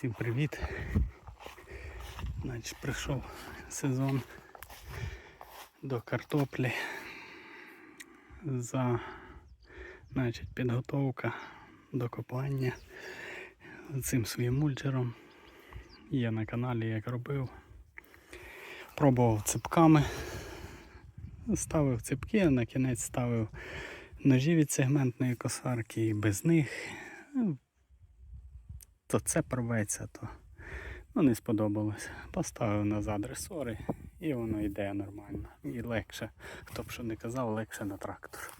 Всім привіт. Значить, прийшов сезон до картоплі. За значить, підготовка до копання цим своїм мульчером. Є на каналі, як робив. Пробував ципками. Ставив ципки, на кінець ставив ножі від сегментної косарки і без них. То це порветься, то ну, не сподобалось. Поставив назад ресори і воно йде нормально. І легше, хто б що не казав, легше на трактор.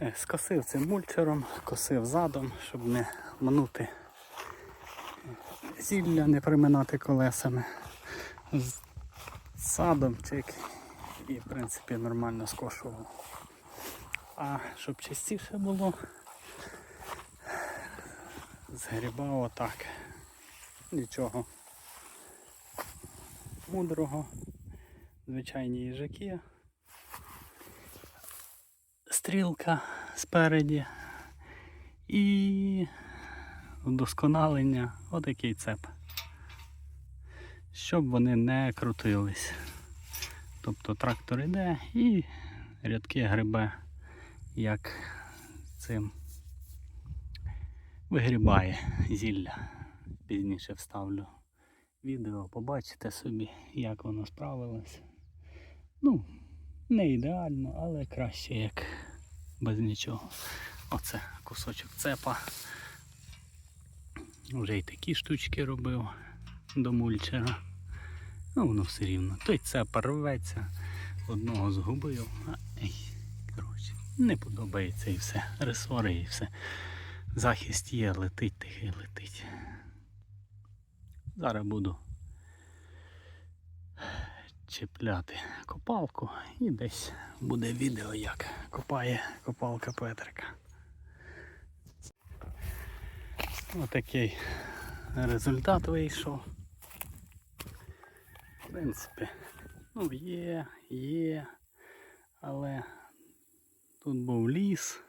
Е, Скосив цим мульчером, косив задом, щоб не манути зілля, не приминати колесами. З садом чик і в принципі нормально скошував. А щоб чистіше було, згрібав отак. Нічого мудрого, звичайні їжаки, стрілка спереді і вдосконалення отакий цеп. Щоб вони не крутились. Тобто трактор йде і рядки грибе, як цим вигрібає зілля. Пізніше вставлю відео, побачите собі, як воно справилось. Ну, не ідеально, але краще як без нічого. Оце кусочок цепа. Вже й такі штучки робив до мульчера. Ну, воно все рівно. Той цеп рветься, одного згубив. А, ей, коротше, не подобається і все. Ресори і все. Захист є, летить тихий летить. Зараз буду чіпляти копалку і десь буде відео, як копає копалка Петрика. Отакий результат вийшов. В принципі, ну є, є, але тут був ліс,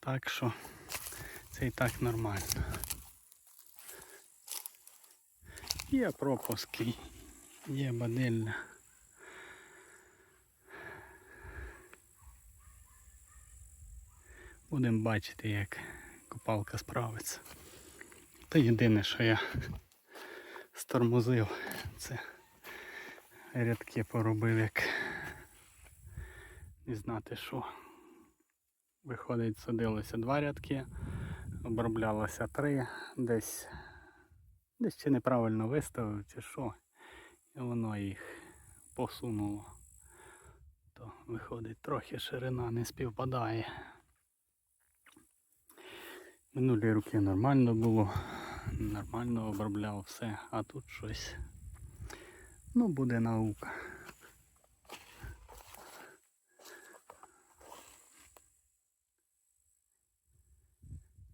так що це і так нормально. Є пропуски, є бадилля. Будемо бачити, як копалка справиться. Та єдине, що я стормозив, це рядки поробив, як не знати що. Виходить, садилося два рядки, оброблялося три, десь десь чи неправильно виставив, чи що, і воно їх посунуло. То виходить трохи ширина не співпадає. Минулі роки нормально було, нормально обробляв все, а тут щось. Ну, буде наука.